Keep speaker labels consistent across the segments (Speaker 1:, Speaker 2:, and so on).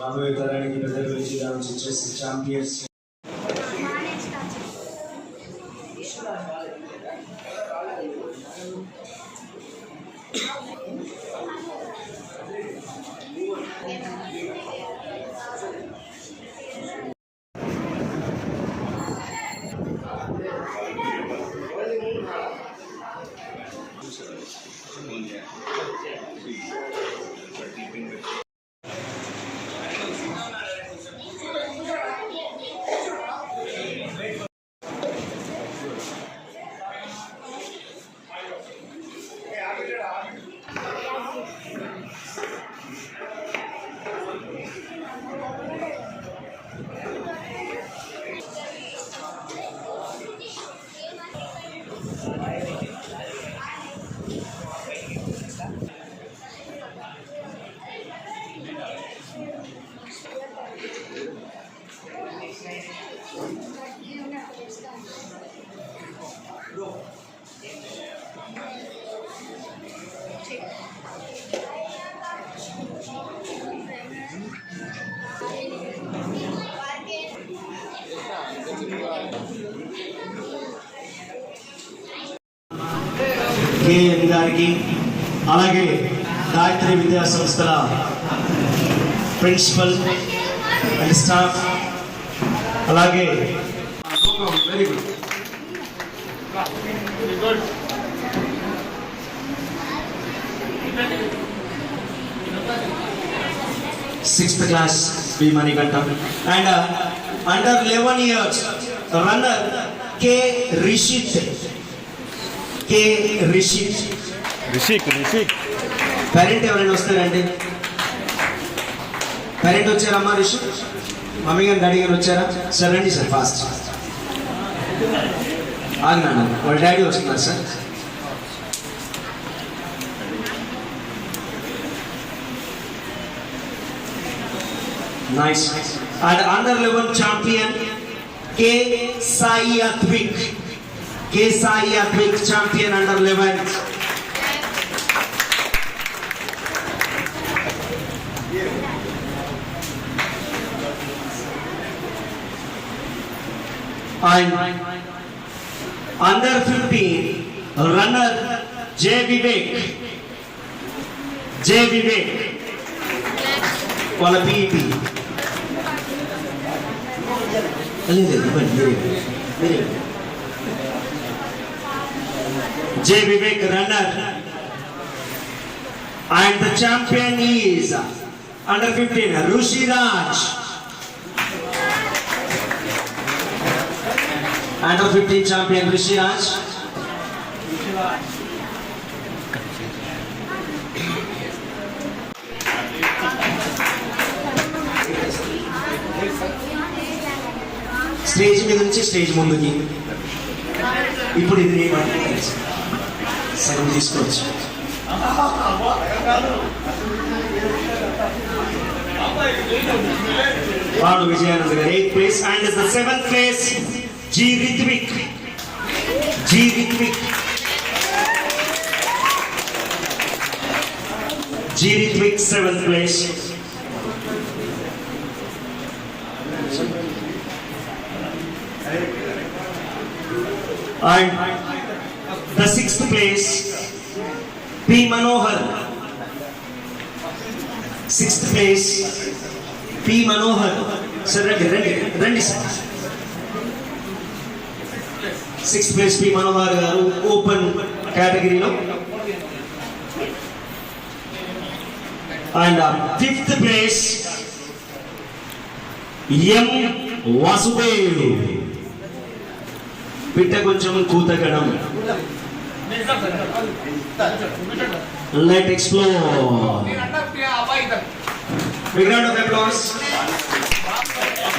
Speaker 1: రాబోయే తరానికి ప్రజలు విజయాన్ని చేసి ఛాంపియన్స్ light. కేఎన్ గారికి అలాగే గాయత్రి విద్యా సంస్థల ప్రిన్సిపల్ అండ్ స్టాఫ్ అలాగే very good sixth class B Manikanta and under eleven years runner K Rishith. K Rishith.
Speaker 2: Rishik Rishik
Speaker 1: parent ఎవరైనా వస్తారండి? పేరెంట్ వచ్చారమ్మా రిషి? మమ్మీ గారు డాడీ గారు వచ్చారా? సార్ రండి సార్ ఫాస్ట్ ఆగినాను వాళ్ళ డాడీ వస్తున్నారు sir. Nice and under eleven champion K Sai Advik K Sai Advik champion under eleven and under 15 runner J Vivek. J Vivek. వాళ్ళ పీఈపీ లేదు ఇవ్వండి మీరే మీరే J Vivek runner and the champion is under 15 Rushi Raj Under 15 champion Rishi Raj. Stage మీద నుంచి stage ముందుకి ఇప్పుడు ఇది ఏమంటారు సగం తీసుకోవచ్చు వాడు విజయానంద్ గారు eighth place and the seventh place G Rithvik G Rithvik G Rithvik seventh place and the sixth place P. Manohar. Sixth place P. Manohar. Sir రండి రండి రండి sir sixth place P Manohar గారు ఓపెన్ కేటగిరీలో and fifth place M Vasudev పిట్ట కొంచెం కూతగడం let explore. Big round of applause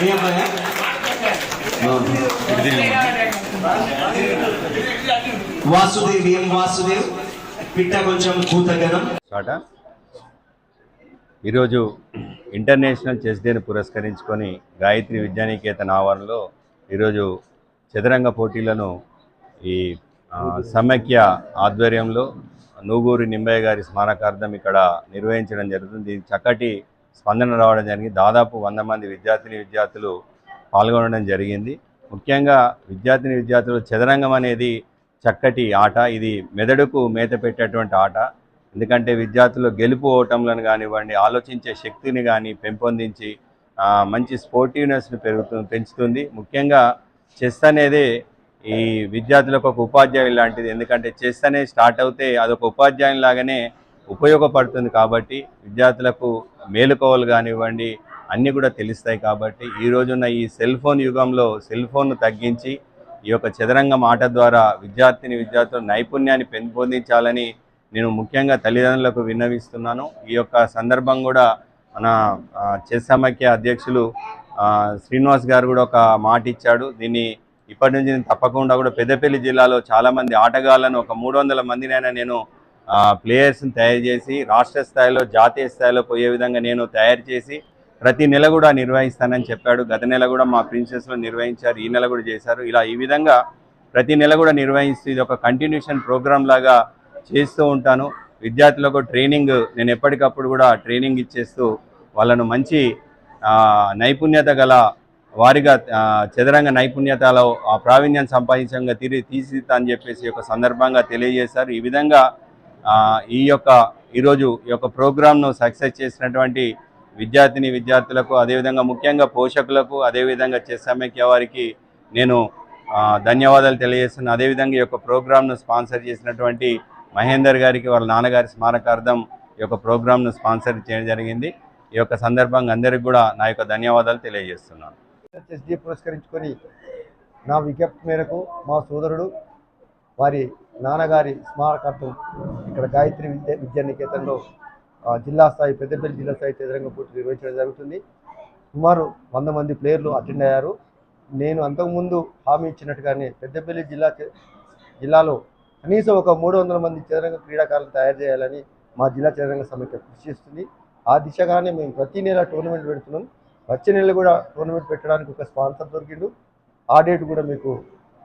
Speaker 1: ఏ అబ్బాయా వాసుదేవ్ వాసుదేవ్? పిట్ట కొంచెం కూతగనం.
Speaker 2: ఈరోజు ఇంటర్నేషనల్ చెస్ డేని పురస్కరించుకొని గాయత్రి విద్యానికేతన్ ఆవరణలో ఈరోజు చదరంగ పోటీలను ఈ సమైక్య ఆధ్వర్యంలో నూగూరి నింబయ్య గారి స్మారకార్థం ఇక్కడ నిర్వహించడం జరుగుతుంది. దీనికి చక్కటి స్పందన రావడం జరిగింది. దాదాపు వంద మంది విద్యార్థిని విద్యార్థులు పాల్గొనడం జరిగింది. ముఖ్యంగా విద్యార్థిని విద్యార్థులు చదరంగం అనేది చక్కటి ఆట. ఇది మెదడుకు మేత పెట్టేటువంటి ఆట. ఎందుకంటే విద్యార్థులు గెలుపు ఓటంలను కానివ్వండి ఆలోచించే శక్తిని కానీ పెంపొందించి మంచి స్పోర్టివ్నెస్ని పెరుగుతు పెంచుతుంది. ముఖ్యంగా చెస్ అనేది ఈ విద్యార్థులకు ఒక ఉపాధ్యాయులు లాంటిది. ఎందుకంటే చెస్ అనేది స్టార్ట్ అవుతే అదొక ఉపాధ్యాయుని లాగానే ఉపయోగపడుతుంది కాబట్టి విద్యార్థులకు మేలుకోవలు కానివ్వండి అన్నీ కూడా తెలుస్తాయి కాబట్టి ఈ రోజున్న ఈ సెల్ ఫోన్ యుగంలో సెల్ ఫోన్ను తగ్గించి ఈ యొక్క చదరంగం ఆట ద్వారా విద్యార్థిని విద్యార్థుల నైపుణ్యాన్ని పెంపొందించాలని నేను ముఖ్యంగా తల్లిదండ్రులకు విన్నవిస్తున్నాను. ఈ యొక్క సందర్భం కూడా మన చెస్ సమాఖ్య అధ్యక్షులు శ్రీనివాస్ గారు కూడా ఒక మాట ఇచ్చాడు దీన్ని ఇప్పటి నుంచి నేను తప్పకుండా కూడా పెద్దపల్లి జిల్లాలో చాలామంది ఆటగాళ్ళను ఒక మూడు వందల మందినైనా నేను ప్లేయర్స్ని తయారు చేసి రాష్ట్ర స్థాయిలో జాతీయ స్థాయిలో పోయే విధంగా నేను తయారు చేసి ప్రతి నెల కూడా నిర్వహిస్తానని చెప్పాడు. గత నెల కూడా మా ప్రిన్సెస్లో నిర్వహించారు. ఈ నెల కూడా చేశారు. ఇలా ఈ విధంగా ప్రతి నెల కూడా నిర్వహిస్తూ ఇది ఒక కంటిన్యూషన్ ప్రోగ్రామ్ లాగా చేస్తూ ఉంటాను. విద్యార్థులకు ట్రైనింగ్ నేను ఎప్పటికప్పుడు కూడా ట్రైనింగ్ ఇచ్చేస్తూ వాళ్ళను మంచి నైపుణ్యత గల వారిగా చదరంగ నైపుణ్యతలో ఆ ప్రావీణ్యం సంపాదించంగా తిరిగి తీసిస్తా అని చెప్పేసి యొక్క సందర్భంగా తెలియజేశారు. ఈ విధంగా ఈ యొక్క ఈరోజు ఈ యొక్క ప్రోగ్రామ్ను సక్సెస్ చేసినటువంటి విద్యార్థిని విద్యార్థులకు అదేవిధంగా ముఖ్యంగా పోషకులకు అదేవిధంగా చెస్ సమైక్య వారికి నేను ధన్యవాదాలు తెలియజేస్తున్నాను. అదేవిధంగా ఈ యొక్క ప్రోగ్రామ్ను స్పాన్సర్ చేసినటువంటి మహేందర్ గారికి వాళ్ళ నాన్నగారి స్మారకార్థం ఈ యొక్క ప్రోగ్రామ్ను స్పాన్సర్ చేయడం జరిగింది. ఈ యొక్క సందర్భంగా అందరికీ కూడా నా యొక్క ధన్యవాదాలు తెలియజేస్తున్నాను.
Speaker 3: ఎస్డి పురస్కరించుకొని నా విజ్ఞప్తి మేరకు మా సోదరుడు వారి నాన్నగారి స్మారకార్థం ఇక్కడ గాయత్రి విద్య విద్యానికేతన్లో జిల్లా స్థాయి పెద్దపల్లి జిల్లా స్థాయి చదరంగ పోటీ నిర్వహించడం జరుగుతుంది. సుమారు వంద మంది ప్లేయర్లు అటెండ్ అయ్యారు. నేను అంతకుముందు హామీ ఇచ్చినట్టుగానే పెద్దపల్లి జిల్లా చే- జిల్లాలో కనీసం ఒక మూడు వందల మంది చదరంగ క్రీడాకారులను తయారు చేయాలని మా జిల్లా చదరంగ సమైక్య కృషి చేస్తుంది. ఆ దిశగానే మేము ప్రతి నెల టోర్నమెంట్ పెడుతున్నాం. వచ్చే నెల కూడా టోర్నమెంట్ పెట్టడానికి ఒక స్పాన్సర్ దొరికిండు. ఆ డేట్ కూడా మీకు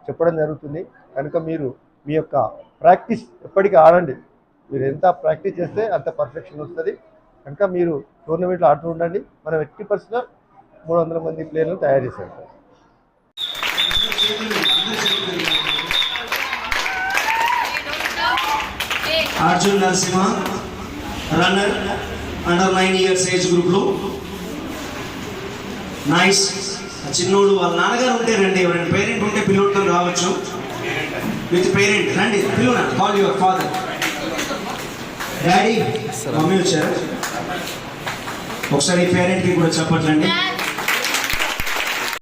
Speaker 3: చెప్పడం జరుగుతుంది. కనుక మీరు మీ యొక్క ప్రాక్టీస్ ఎప్పటికీ ఆడండి. మీరు ఎంత ప్రాక్టీస్ చేస్తే అంత పర్ఫెక్షన్ వస్తుంది. కనుక మీరు టోర్నమెంట్లో ఆడుతూ ఉండండి. మనం ఎట్టి పరిస్థితుల్లో మూడు వందల మంది ప్లేయర్లను తయారు చేశాం.
Speaker 1: Arjun Narasimha runner under nine years age గ్రూప్లో. నైస్ చిన్నోడు వాళ్ళ నాన్నగారు ఉంటే రండి ఎవరైనా పేరెంట్ ఉంటే పిల్లలతో రావచ్చు. విత్ పేరెంట్ రండి పిల్లలు call your father daddy mummy వచ్చారు. ఒకసారి పేరెంట్కి కూడా చెప్పట్లండి.